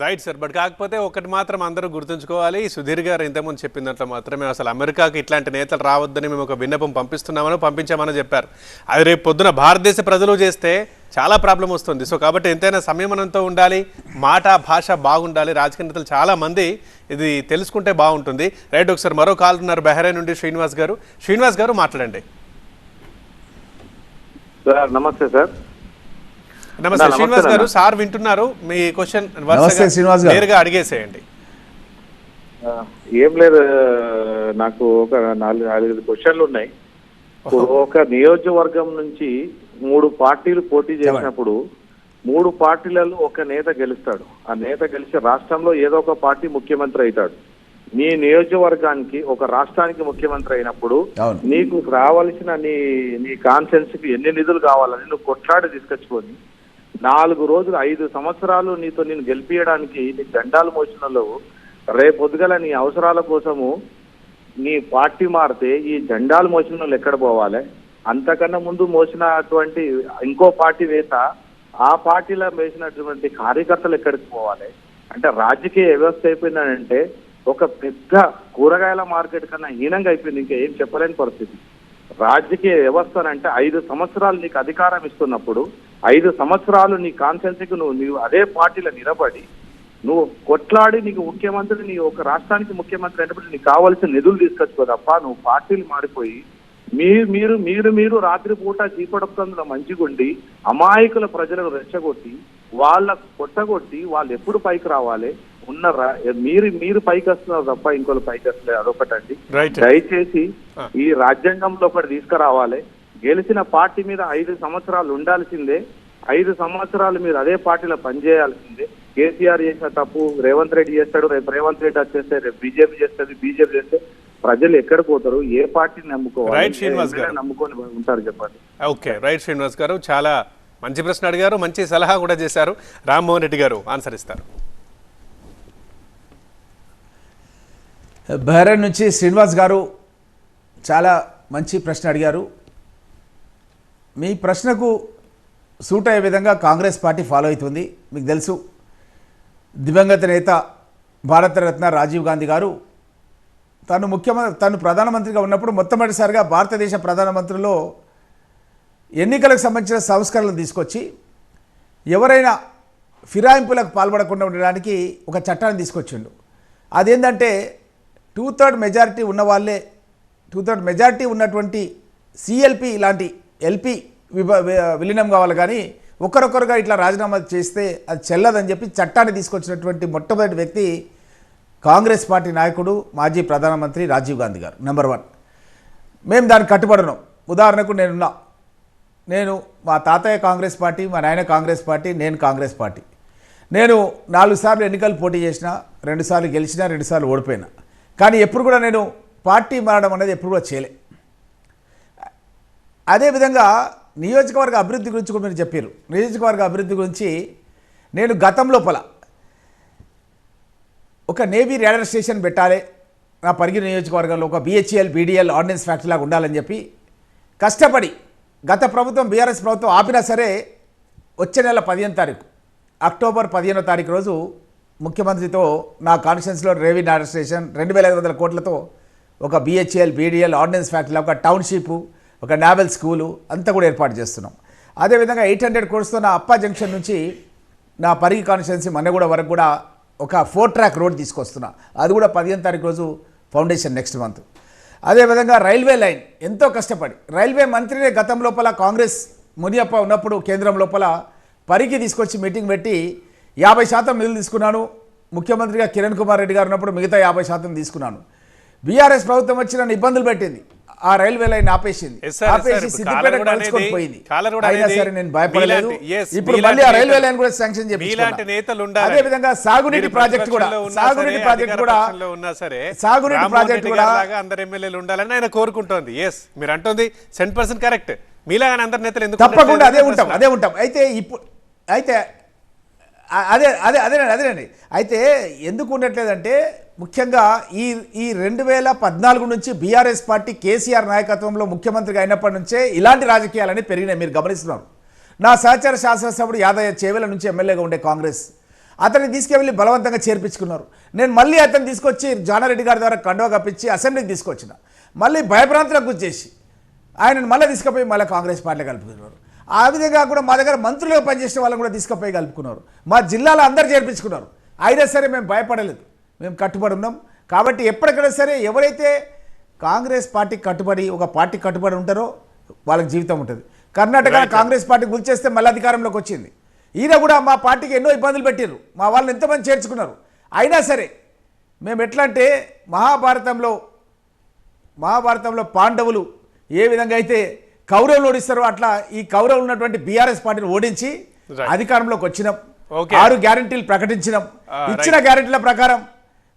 Right sir but కాకపోతే ఒకటి మాత్రం అందరూ గుర్తుంచుకోవాలి. సుధీర్ గారు ఇంతకుముందు చెప్పినట్లు మాత్రమే అసలు అమెరికాకి ఇట్లాంటి నేతలు రావద్దని మేము ఒక విన్నపం పంపిస్తున్నామని పంపించామని చెప్పారు. అది రేపు పొద్దున భారతదేశ ప్రజలు చేస్తే చాలా ప్రాబ్లం వస్తుంది. సో కాబట్టి ఎంతైనా సంయమనంతో ఉండాలి. మాట భాష బాగుండాలి. రాజకీయ నేతలు చాలా మంది ఇది తెలుసుకుంటే బాగుంటుంది. రైట్ ఒకసారి మరో కాల్ ఉన్నారు నుండి శ్రీనివాస్ గారు. శ్రీనివాస్ గారు మాట్లాడండి. సార్ నమస్తే సార్ నమస్తే శ్రీనివాస్. గారు సార్ వింటున్నారు. మీ క్వశ్చన్ నమస్తే శ్రీనివాస్. నేరుగా అడిగేసేయండి. ఏం లేదు నాకు ఒక నాలుగు నాలుగైదు క్వశ్చన్లు ఉన్నాయి. ఇప్పుడు ఒక నియోజకవర్గం నుంచి మూడు పార్టీలు పోటీ చేసినప్పుడు మూడు పార్టీలలో ఒక నేత గెలుస్తాడు. ఆ నేత గెలిచి రాష్ట్రంలో ఏదో ఒక పార్టీ ముఖ్యమంత్రి అవుతాడు. నీ నియోజకవర్గానికి ఒక రాష్ట్రానికి ముఖ్యమంత్రి అయినప్పుడు. నీకు రావాల్సిన నీ నీ కాన్సెన్స్కి ఎన్ని నిధులు కావాలని నువ్వు కొట్లాడి తీసుకొచ్చుకొని నాలుగు రోజులు ఐదు సంవత్సరాలు నీతో నేను గెలిపించడానికి నీ దండాలు మోసినలో రేపు పొద్దుగల నీ అవసరాల కోసము నీ పార్టీ మారితే ఈ జెండాలు మోసిన వాళ్ళు ఎక్కడ పోవాలి? అంతకన్నా ముందు మోసినటువంటి ఇంకో పార్టీ వేత ఆ పార్టీలో వేసినటువంటి కార్యకర్తలు ఎక్కడికి పోవాలి? అంటే రాజకీయ వ్యవస్థ అయిపోయిందంటే ఒక పెద్ద కూరగాయల మార్కెట్ కన్నా హీనంగా అయిపోయింది ఇంకా ఏం చెప్పలేని పరిస్థితి. రాజకీయ వ్యవస్థ అంటే ఐదు సంవత్సరాలు నీకు అధికారం ఇస్తున్నప్పుడు ఐదు సంవత్సరాలు నీ కాన్సెన్సీకి నువ్వు నువ్వు అదే పార్టీలో నిలబడి నువ్వు కొట్లాడి నీకు ముఖ్యమంత్రి నీ ఒక రాష్ట్రానికి ముఖ్యమంత్రి అయినప్పుడు నీకు కావాల్సిన నిధులు తీసుకొచ్చుకో తప్ప నువ్వు పార్టీలు మారిపోయి మీరు మీరు మీరు మీరు రాత్రి పూట చీపడకందులో మంచిగుండి అమాయకుల ప్రజలను రెచ్చగొట్టి వాళ్ళ కొట్టగొట్టి వాళ్ళు ఎప్పుడు పైకి రావాలి? ఉన్న మీరు మీరు పైకి వస్తున్నారు తప్ప ఇంకోళ్ళు పైకి వస్తలేదు. అదొకటండి. దయచేసి. ఈ రాజ్యాంగంలో ఒకటి తీసుకురావాలి. గెలిచిన పార్టీ మీద ఐదు సంవత్సరాలు ఉండాల్సిందే. ఐదు సంవత్సరాలు మీరు అదే పార్టీలో పనిచేయాల్సిందే. కేసీఆర్ చేసిన తప్పు రేవంత్ రెడ్డి చేస్తాడు రేపు రేవంత్ రెడ్డి వచ్చేస్తే రేపు బీజేపీ చేస్తుంది బీజేపీ చేస్తే ప్రజలు ఎక్కడ పోతారు ఏ పార్టీని నమ్ముకోవాలి నమ్ముకొని ఉంటారు చెప్పండి. ఓకే రైట్ శ్రీనివాస్ గారు చాలా మంచి ప్రశ్న అడిగారు మంచి సలహా కూడా చేశారు. రామ్మోహన్ రెడ్డి గారు ఆన్సర్ ఇస్తారు. బహ్రెయిన్ నుంచి శ్రీనివాస్ గారు చాలా మంచి ప్రశ్న అడిగారు. మీ ప్రశ్నకు సూట్ అయ్యే విధంగా కాంగ్రెస్ పార్టీ ఫాలో అవుతుంది. మీకు తెలుసు దివంగత నేత భారతరత్న రాజీవ్ గాంధీ గారు తను ముఖ్యమంత్రి తను ప్రధానమంత్రిగా ఉన్నప్పుడు మొట్టమొదటిసారిగా భారతదేశ ప్రధానమంత్రిలో ఎన్నికలకు సంబంధించిన సంస్కరణలు తీసుకొచ్చి ఎవరైనా ఫిరాయింపులకు పాల్పడకుండా ఉండడానికి ఒక చట్టాన్ని తీసుకొచ్చిండు. అదేంటంటే టూ థర్డ్ మెజారిటీ ఉన్న వాళ్ళే టూ థర్డ్ మెజారిటీ ఉన్నటువంటి సిఎల్పి ఇలాంటి ఎల్పి విభ విలీనం కావాలి కానీ ఒకరొకరుగా ఇట్లా రాజీనామా చేస్తే అది చెల్లదని చెప్పి చట్టాన్ని తీసుకొచ్చినటువంటి మొట్టమొదటి వ్యక్తి కాంగ్రెస్ పార్టీ నాయకుడు మాజీ ప్రధానమంత్రి రాజీవ్ గాంధీ గారు నెంబర్ వన్. మేము దానికి కట్టుబడను. ఉదాహరణకు నేనున్నా. నేను మా తాతయ్య కాంగ్రెస్ పార్టీ మా నాయన కాంగ్రెస్ పార్టీ నేను కాంగ్రెస్ పార్టీ. నేను నాలుగు సార్లు ఎన్నికలు పోటీ చేసిన రెండుసార్లు గెలిచినా రెండుసార్లు ఓడిపోయినా. కానీ ఎప్పుడు కూడా నేను పార్టీ మారడం అనేది ఎప్పుడు కూడా చేయలే. అదేవిధంగా నియోజకవర్గ అభివృద్ధి గురించి కూడా మీరు చెప్పారు. నియోజకవర్గ అభివృద్ధి గురించి నేను గతం లోపల ఒక నేవీ రేడర్ స్టేషన్ పెట్టాలి. నా పరిగి నియోజకవర్గంలో ఒక బిహెచ్ఎల్ బీడీఎల్ ఆర్డినెన్స్ ఫ్యాక్టరీ లాగా ఉండాలని చెప్పి కష్టపడి గత ప్రభుత్వం బీఆర్ఎస్ ప్రభుత్వం ఆపినా సరే వచ్చే నెల పదిహేను తారీఖు అక్టోబర్ పదిహేనో తారీఖు రోజు ముఖ్యమంత్రితో నా కాన్స్టిట్యూన్సీలో రేవీ రేడర్ స్టేషన్ రెండు వేల ఐదు వందల కోట్లతో ఒక బిహెచ్ఎల్ బీడీఎల్ ఆర్డినెన్స్ ఫ్యాక్టరీలో ఒక టౌన్షిప్ ఒక నావెల్ స్కూలు అంతా కూడా ఏర్పాటు చేస్తున్నాం. అదేవిధంగా ఎయిట్ హండ్రెడ్ కోర్స్తో నా అప్పా జంక్షన్ నుంచి నా పరిగి కాన్స్టిట్యున్సీ మన్నగూడ వరకు కూడా ఒక ఫోర్ ట్రాక్ రోడ్ తీసుకొస్తున్నా. అది కూడా పదిహేను తారీఖు రోజు ఫౌండేషన్ నెక్స్ట్ మంత్ అదేవిధంగా రైల్వే లైన్ ఎంతో కష్టపడి రైల్వే మంత్రినే గతం లోపల కాంగ్రెస్ మునియప్ప ఉన్నప్పుడు కేంద్రం లోపల పరిగి తీసుకొచ్చి మీటింగ్ పెట్టి యాభై శాతం నిధులు తీసుకున్నాను. ముఖ్యమంత్రిగా కిరణ్ కుమార్ రెడ్డి గారు ఉన్నప్పుడు మిగతా యాభై శాతం తీసుకున్నాను. బీఆర్ఎస్ ప్రభుత్వం వచ్చి నన్ను ఇబ్బందులు పెట్టింది. ఆ రైల్వే లైన్ ఆపేసింది. ఆపేసి సిద్దిపేట కాలర్ కలుసుకొని పోయింది. అయినా సరే నేను భయపడలేదు. ఇప్పుడు మళ్ళీ ఆ రైల్వే లైన్ కూడా శాంక్షన్ ఉండాలి అదే విధంగా సాగునీటి ప్రాజెక్ట్ కూడా సాగునీటి ప్రాజెక్ట్ కూడా ఉన్నా సరే సాగునీటి ప్రాజెక్ట్ కూడా అందరు ఎమ్మెల్యేలు ఉండాలని ఆయన కోరుకుంటోంది. ఎస్ మీరు అంటుంది సెంట్ పర్సెంట్ కరెక్ట్ మీలాగా అందరు నేతలు ఎందుకు తప్పకుండా అదే ఉంటాం. అదే ఉంటాం. అయితే ఇప్పుడు అయితే అదే అదే అదేనండి అదేనండి అయితే ఎందుకు ఉండట్లేదంటే ముఖ్యంగా ఈ ఈ రెండు వేల పద్నాలుగు నుంచి బీఆర్ఎస్ పార్టీ కేసీఆర్ నాయకత్వంలో ముఖ్యమంత్రిగా అయినప్పటి నుంచే ఇలాంటి రాజకీయాలని పెరిగినాయి మీరు గమనిస్తున్నారు. నా సహచార శాసనసభ్యుడు యాదయ్య చేవెల నుంచి ఎమ్మెల్యేగా ఉండే కాంగ్రెస్. అతన్ని తీసుకెళ్ళి బలవంతంగా చేర్పించుకున్నారు. నేను మళ్ళీ అతను తీసుకొచ్చి జానారెడ్డి గారి ద్వారా కండువా కప్పించి అసెంబ్లీకి తీసుకొచ్చిన. మళ్ళీ భయభ్రాంతులకు గురి చేసి ఆయనను మళ్ళీ తీసుకుపోయి మళ్ళీ కాంగ్రెస్ పార్టీలో కలుపుకున్నారు. ఆ విధంగా కూడా మా దగ్గర మంత్రులుగా పనిచేసిన వాళ్ళని కూడా తీసుకుపోయి కలుపుకున్నారు మా జిల్లాలో అందరు చేర్పించుకున్నారు. అయినా సరే మేము భయపడలేదు. మేము కట్టుబడి ఉన్నాం. కాబట్టి ఎప్పటికైనా సరే ఎవరైతే కాంగ్రెస్ పార్టీకి కట్టుబడి ఒక పార్టీ కట్టుబడి ఉంటారో వాళ్ళకి జీవితం ఉంటుంది. కర్ణాటక కాంగ్రెస్ పార్టీ గుర్చేస్తే మళ్ళీ అధికారంలోకి వచ్చింది. ఈయన కూడా మా పార్టీకి ఎన్నో ఇబ్బందులు పెట్టారు మా వాళ్ళని ఎంతమంది చేర్చుకున్నారు. అయినా సరే మేము ఎట్లా అంటే మహాభారతంలో మహాభారతంలో పాండవులు ఏ విధంగా అయితే కౌరవులు ఓడిస్తారో అట్లా ఈ కౌరవులు ఉన్నటువంటి బీఆర్ఎస్ పార్టీని ఓడించి. అధికారంలోకి వచ్చినాం. ఆరు గ్యారంటీలు ప్రకటించినాం. Ah, ఇచ్చిన గ్యారంటీల ప్రకారం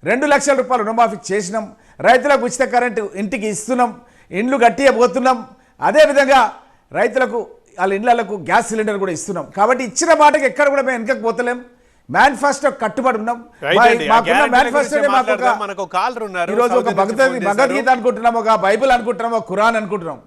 రెండు లక్షల రూపాయలు రుణమాఫీ చేసినాం. రైతులకు ఉచిత కరెంటు ఇంటికి ఇస్తున్నాం. ఇండ్లు గట్టిగా పోతున్నాం అదేవిధంగా రైతులకు వాళ్ళ ఇళ్ళకు గ్యాస్ సిలిండర్ కూడా ఇస్తున్నాం. కాబట్టి ఇచ్చిన మాటకి ఎక్కడ కూడా మేము వెనకకు పోతలేం. మేనిఫెస్టో కట్టుబడి ఉన్నాం. మాకున్న. మనకు ఉన్నారు. ఈరోజు ఒక. భగవద్గీత అనుకుంటున్నాం ఒక బైబిల్ అనుకుంటున్నాం ఒక ఖురాన్ అనుకుంటున్నాం.